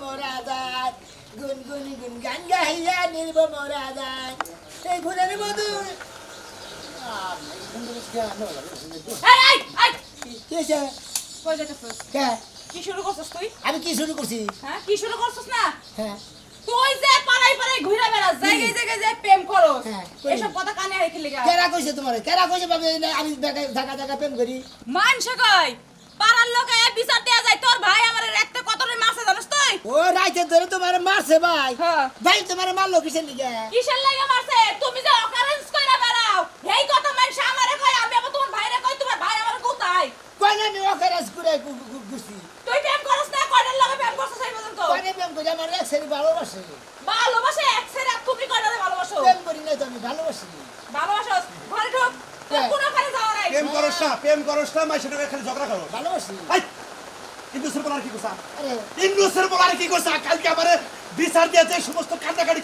মোরা যায় গুন গুন গুন গান গাইয়া নির্ব মোরা যায় এই ফুলের মধু। এই এই এই! কি হয়েছে? কই যাইতেছিস? কে? কি শুরু করছিস তুই? আমি কি শুরু করছি? হ্যাঁ কি শুরু করছিস না? হ্যাঁ। তুই যে পাড়াই পাড়াই ঘুরে বেড়াস জায়গায় জায়গায় যে প্রেম করো হ্যাঁ। এসব কথা কানে রেখে লেগে কেরা কইছে তোমার? কেরা কইছে ভাবে আমি দেখা দেখা প্রেম করি? মানুষ কই পাড়ার লোক বিচার দেয়া যায় রাইতে ধরে তোমার মারছে ভাই। হ্যাঁ। ভাই তোমার মারলো কিসের লিগে? কিসের লাগে মারছে? তুমি যে অকারেন্স কইরা বেড়াও এই কথা মানুষ আমারে কই আমি আবার তোমার ভাইরে কই তোমার ভাই আমার কোথায়? কয়না আমি অকারাজ করে ঘুরছি তুই প্রেম করছ না কয়টার লগে প্রেম করছ সেই পর্যন্ত? কয়না প্রেম করি? আমার এক সেরি ভালোবাসে। ভালোবাসে এক সেরা তুমি কয়টারে ভালোবাসো? প্রেম করি না তো আমি ভালোবাসি। ভালোবাসো? ঘরে ঢোক হ্যাঁ। কোনো কানে যাওয়া নাই। প্রেম করস না প্রেম করস না মাইসের টাকা খালি ঝগড়া করো ভালোবাসি। হাই! ইন্দুসের বলার কি করছা? ইন্দুসের বলার কি করছা? কালকে আমার বিচার দিয়েছে সমস্ত কান্দাকাটি